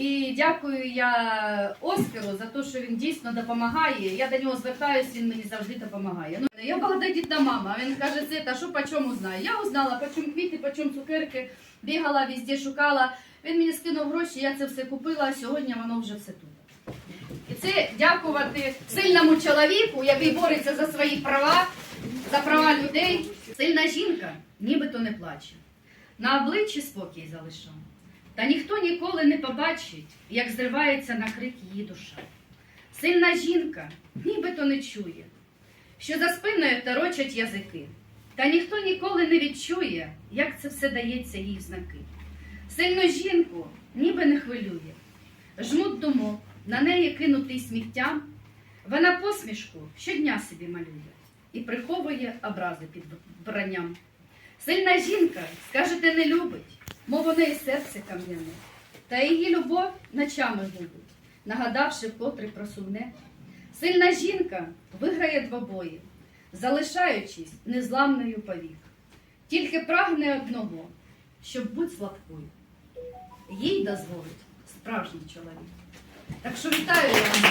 І дякую я Оскару за те, що він дійсно допомагає. Я до нього звертаюся, він мені завжди допомагає. Ну, я багатодітна мама. Він каже, Света, що по чому знає? Я узнала, по чому квіти, по чому цукерки, бігала, везде шукала. Він мені скинув гроші, я це все купила, а сьогодні воно вже все тут. І це дякувати сильному чоловіку, який бореться за свої права, за права людей. Сильна жінка нібито не плаче. На обличчі спокій залишав. Та ніхто ніколи не побачить, як зривається на крик її душа. Сильна жінка нібито не чує, що за спиною торочать язики. Та ніхто ніколи не відчує, як це все дається їй в знаки. Сильну жінку ніби не хвилює. Жмут думок, на неї кинутий сміттям. Вона посмішку щодня собі малює і приховує образи під вбранням. Сильна жінка, скажете, не любить, мов у неї серце кам'яне, та її любов ночами губить, нагадавши вкотре про сумне. Сильна жінка виграє двобої, залишаючись незламною повік. Тільки прагне одного, щоб бути слабкою. Їй дозволить справжній чоловік. Так що вітаю вас.